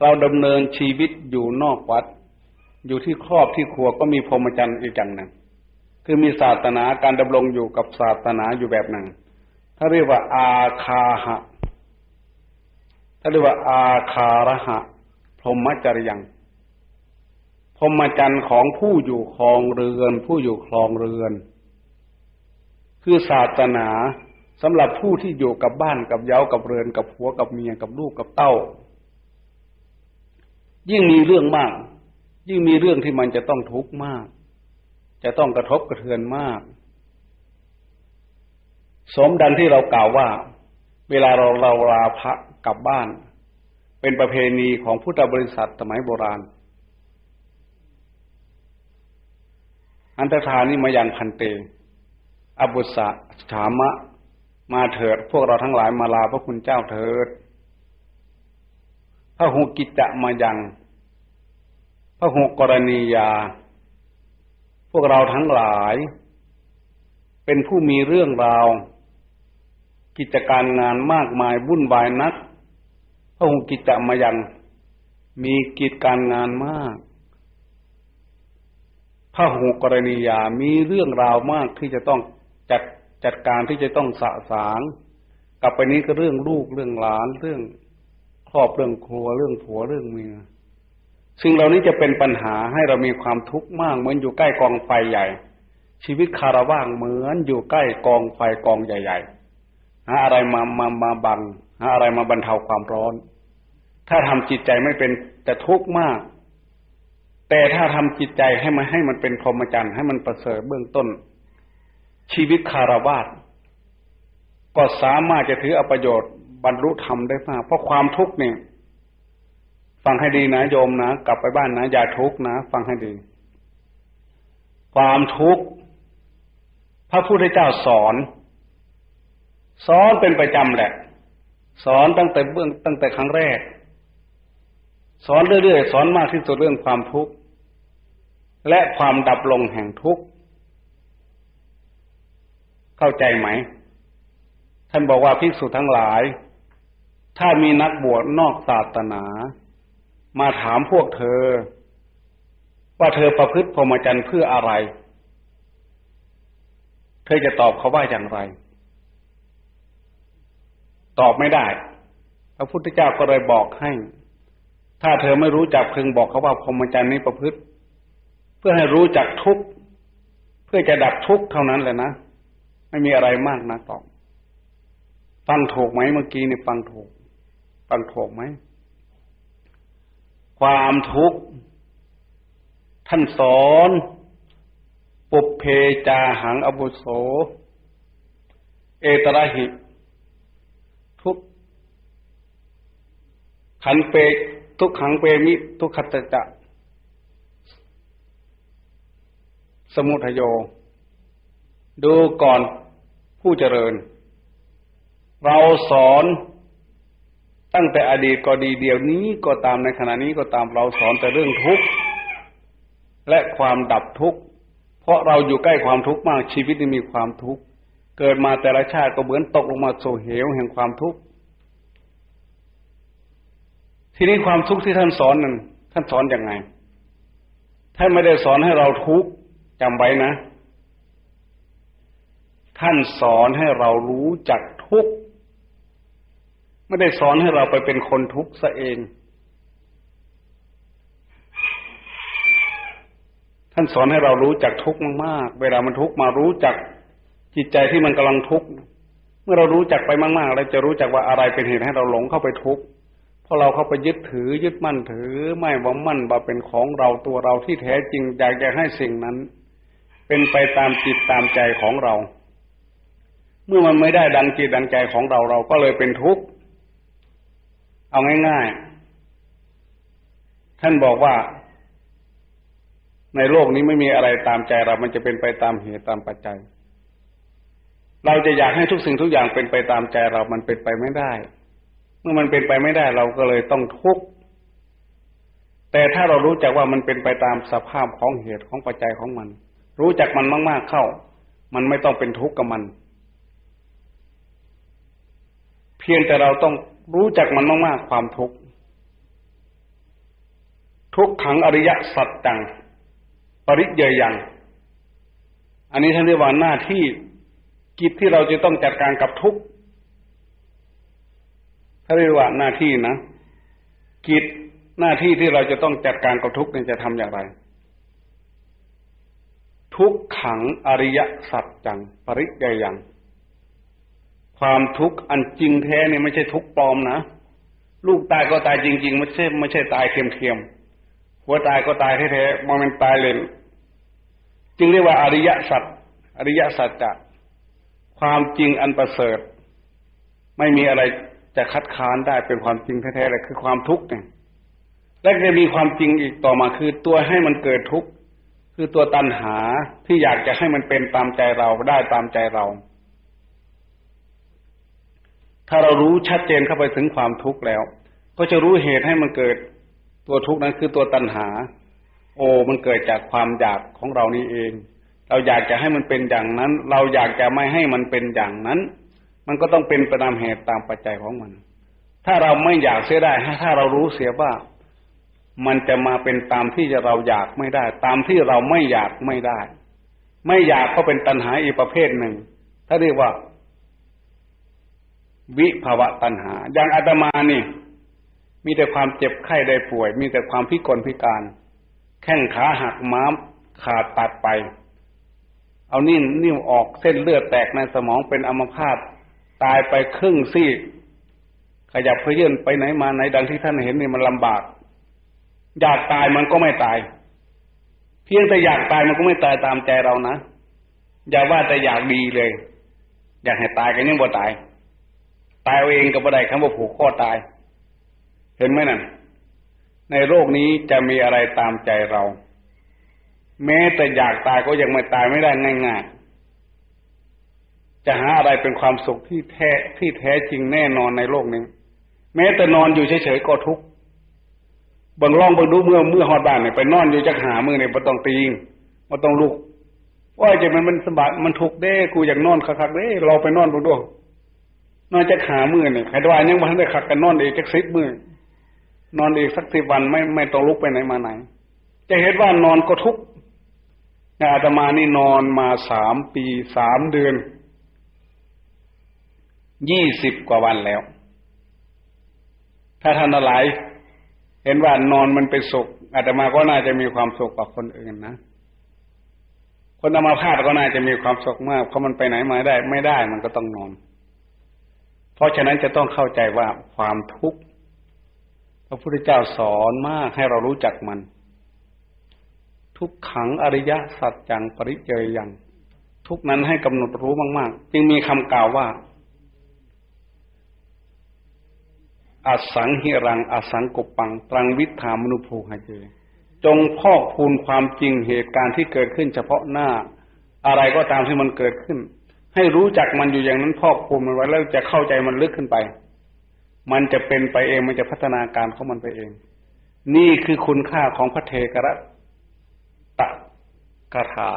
เราดำเนินชีวิตอยู่นอกวัด อยู่ที่ครอบที่ครัวก็มีพรหมจรรย์อีกอย่างหนึ่งคือมีศาสนาการดำรงอยู่กับศาสนาอยู่แบบหนึ่งถ้าเรียกว่า อาคาหะถ้าเรียกว่า อาคาระหะ พรหมจริยังพรหมจรรย์ของผู้อยู่ครองเรือน ผู้อยู่ครองเรือน คือศาสนาสำหรับผู้ที่อยู่กับบ้านกับเย้ากับเรือนกับผัวกับเมียกับลูกกับเต้า ยิ่งมีเรื่องมาก ยิ่งมีเรื่องที่มันจะต้องทุกข์มาก จะต้องกระทบกระเทือนมาก สมดังที่เรากล่าวว่า เวลาเราเราลาพระกลับบ้าน เป็นประเพณีของพุทธบริษัทสมัยโบราณ อันตรธานี่มาอย่างพันเต อบุษะถามะ มาเถิด พวกเราทั้งหลายมาลาพระคุณเจ้าเถิด พระหุกิจจะมายังพระหุกรณียา พวกเราทั้งหลาย เป็นผู้มีเรื่องราว กิจการงานมากมายวุ่นวายนักพระหุกิจจะมายัง มีกิจการงานมากพระหุกรณียา มีเรื่องราวมากที่จะต้องจัดจัดการที่จะต้องสะสาง กลับไปนี้ก็เรื่องลูกเรื่องหลานเรื่อง ครอบเรื่องครัวเรื่องผัวเรื่องเมียสิ่งเหล่านี้จะเป็นปัญหาให้เรามีความทุกข์มาก เหมือนอยู่ใกล้กองไฟใหญ่ ชีวิตคารว่างเหมือนอยู่ใกล้กองไฟกองใหญ่ๆหาอะไรมามามาบังหาอะไรมาบรรเทาความร้อน ถ้าทำจิตใจไม่เป็นจะทุกข์มาก แต่ถ้าทำจิตใจให้มันให้มันเป็นพรหมจรรย์ให้มันประเสริฐเบื้องต้น ชีวิตคารวาสก็สามารถจะถือเอาประโยชน์ บรรลุธรรมได้มากเพราะความทุกข์เนี่ย ฟังให้ดีนะโยมนะกลับไปบ้านนะอย่าทุกข์นะฟังให้ดี ความทุกข์พระพุทธเจ้าสอน สอนเป็นประจำแหละ สอนตั้งแต่เบื้องตั้งแต่ครั้งแรก สอนเรื่อยๆสอนมากที่สุดเรื่องความทุกข์และความดับลงแห่งทุกข์เข้าใจไหม ท่านบอกว่าภิกษุทั้งหลาย ถ้ามีนักบวชนอกศาสนา มาถามพวกเธอ ว่าเธอประพฤติพรหมจรรย์เพื่ออะไร เธอจะตอบเขาว่าอย่างไร ตอบไม่ได้ พระพุทธเจ้าก็เลยบอกให้ ถ้าเธอไม่รู้จักพึงบอกเขาว่าพรหมจรรย์นี้ประพฤติ เพื่อให้รู้จักทุกข์เพื่อจะดับทุกข์เท่านั้นแหละนะไม่มีอะไรมากนะตอบฟังถูกไหมเมื่อกี้นี่ฟังถูก ฟังถูกไหม ความทุกข์ ท่านสอน ปุเพจาหังอบุโส เอตระหิ ทุกขันเปทุกขังเปมิ ทุกขัตจะ สมุทโย ดูก่อนผู้เจริญ เราสอน ตั้งแต่อดีตก็ดีเดียวนี้ก็ตามในขณะนี้ก็ตามเราสอนแต่เรื่องทุกข์และความดับทุกข์เพราะเราอยู่ใกล้ความทุกข์มากชีวิตนี้มีความทุกข์เกิดมาแต่ละชาติก็เหมือนตกลงมาโซเหวแห่งความทุกข์ทีนี้ความทุกข์ที่ท่านสอนนั้นท่านสอนอยังไงท่านไม่ได้สอนให้เราทุกข์จำไว้นะ ท่านสอนให้เรารู้จักทุกข์ ไม่ได้สอนให้เราไปเป็นคนทุกข์ซะเอง ท่านสอนให้เรารู้จักทุกข์มากๆ เวลามันทุกข์มารู้จักจิตใจที่มันกำลังทุกข์ เมื่อเรารู้จักไปมากๆเราจะรู้จักว่าอะไรเป็นเหตุให้เราหลงเข้าไปทุกข์เพราะเราเข้าไปยึดถือยึดมั่นถือ ไม่ว่ามั่นว่าเป็นของเราตัวเราที่แท้จริงอยากจะให้สิ่งนั้น เป็นไปตามจิตตามใจของเรา เมื่อมันไม่ได้ดังจิตดังใจของเราเราก็เลยเป็นทุกข์ เอาง่ายๆ ท่านบอกว่า ในโลกนี้ไม่มีอะไรตามใจเรา มันจะเป็นไปตามเหตุตามปัจจัย เราจะอยากให้ทุกสิ่งทุกอย่างเป็นไปตามใจเรา มันเป็นไปไม่ได้ เมื่อมันเป็นไปไม่ได้ เราก็เลยต้องทุกข์ แต่ถ้าเรารู้จักว่ามันเป็นไปตามสภาพของเหตุของปัจจัยของมัน รู้จักมันมาก ๆเข้า มันไม่ต้องเป็นทุกข์กับมัน เพียงแต่เราต้องรู้จักมันมาก ๆ ความทุกข์ทุกขังอริยสัจจังปริเยยัง อันนี้ท่านเรียกว่าหน้าที่กิจที่เราจะต้องจัดการกับทุกข์ถ้านเรียกว่าหน้าที่นะ กิจหน้าที่ที่เราจะต้องจัดการกับทุกข์นี่จะทำอย่างไร ทุกขังอริยสัจจัง ปริเยยัง ความทุกข์อันจริงแท้เนี่ยไม่ใช่ทุกข์ปลอมนะลูกตายก็ตายจริง ๆ ไม่ใช่ไม่ใช่ตายเทียมๆหัวตายก็ตายแท้ๆมันเป็นตายเลยจึงเรียกว่าอริยสัจอริยสัจจะความจริงอันประเสริฐ ไม่มีอะไรจะคัดค้านได้เป็นความจริงแท้ๆเลยคือความทุกข์เนี่ยและจะมีความจริงอีกต่อมาคือตัวให้มันเกิดทุกข์คือตัวตัณหาที่อยากจะให้มันเป็นตามใจเราได้ตามใจเรา ถ้าเรารู้ชัดเจนเข้าไปถึงความทุกข์แล้ว ก็จะรู้เหตุให้มันเกิดตัวทุกข์นั้นคือตัวตัณหา โอ้มันเกิดจากความอยากของเรานี่เอง เราอยากจะให้มันเป็นอย่างนั้น เราอยากจะไม่ให้มันเป็นอย่างนั้น มันก็ต้องเป็นไปตามเหตุตามปัจจัยของมัน ถ้าเราไม่อยากเสียได้ถ้าเรารู้เสียว่า มันจะมาเป็นตามที่จะเราอยากไม่ได้ ตามที่เราไม่อยากไม่ได้ ไม่อยากก็เป็นตัณหาอีกประเภทหนึ่งถ้าเรียกว่า วิภาวะตัณหา อย่างอาตมานี่ มีแต่ความเจ็บไข้ได้ป่วย มีแต่ความพิกลพิการ แข้งขาหักม้ามขาดตัดไป เอานิ่วนิ้วออกเส้นเลือดแตกในสมองเป็นอัมพาตตายไปครึ่งซี่ขยับเพื่อนไปไหนมาไหนดังที่ท่านเห็นนี่มันลำบาก อยากตายมันก็ไม่ตาย เพียงแต่อยากตายมันก็ไม่ตายตามใจเรานะอย่าว่าแต่อยากดีเลย อยากให้ตายกันยังบ่ตาย ตายเอาเองก็บ่ได้คำว่าผูกข้อตาย เห็นไหมนั่นในโลกนี้จะมีอะไรตามใจเรา แม้แต่อยากตายก็ยังไม่ตายไม่ได้ง่ายๆจะหาอะไรเป็นความสุขที่แท้ที่แท้จริงแน่นอนในโลกนี้ แม้แต่นอนอยู่เฉยๆก็ทุกข์บิ่งล่องบิ่งดูเมื่อเมื่อฮอดบ้านเนี่ยไปนอนอยู่จักหามือเนี่ยบ่ต้องตีงบ่ต้องลุกว่าจะมันมันสบายมันทุกข์เด้ กูอยากนอนคักๆเด้ เราไปนอนบิ่งดู นอนจักหามือเนี่ยใครว่ายังบ่ทันได้คักกันนอนอีกจักสิบมือนอนอีกสักสิบวันไม่ไม่ต้องลุกไปไหนมาไหน จะเห็นว่านอนก็ทุกข์อาตมานี่นอนมาสามปีสามเดือนยี่สิบกว่าวันแล้ว ถ้าท่านหลายเห็นว่านอนมันเป็นสุขอาตมาก็น่าจะมีความสุขกว่าคนอื่นนะคนอามาพาดก็น่าจะมีความสุขมากเพราะมันไปไหนมาได้ ไม่ได้มันก็ต้องนอน เพราะฉะนั้นจะต้องเข้าใจว่าความทุกข์พระพุทธเจ้าสอนมากให้เรารู้จักมัน ทุกขังอริยสัจจังปริเจยยังทุกนั้นให้กำหนดรู้มาก ๆ จึงมีคำกล่าวว่าอสังหิรังอสังกปัง ตรังวิธามนุภูหะเจจงพอกพูนความจริงเหตุการณ์ที่เกิดขึ้นเฉพาะหน้า อะไรก็ตามที่มันเกิดขึ้น ให้รู้จักมันอยู่อย่างนั้นพอกพูนมันไว้แล้วจะเข้าใจมันลึกขึ้นไป มันจะเป็นไปเองมันจะพัฒนาการของมันไปเอง นี่คือคุณค่าของพระเทกระตะกถา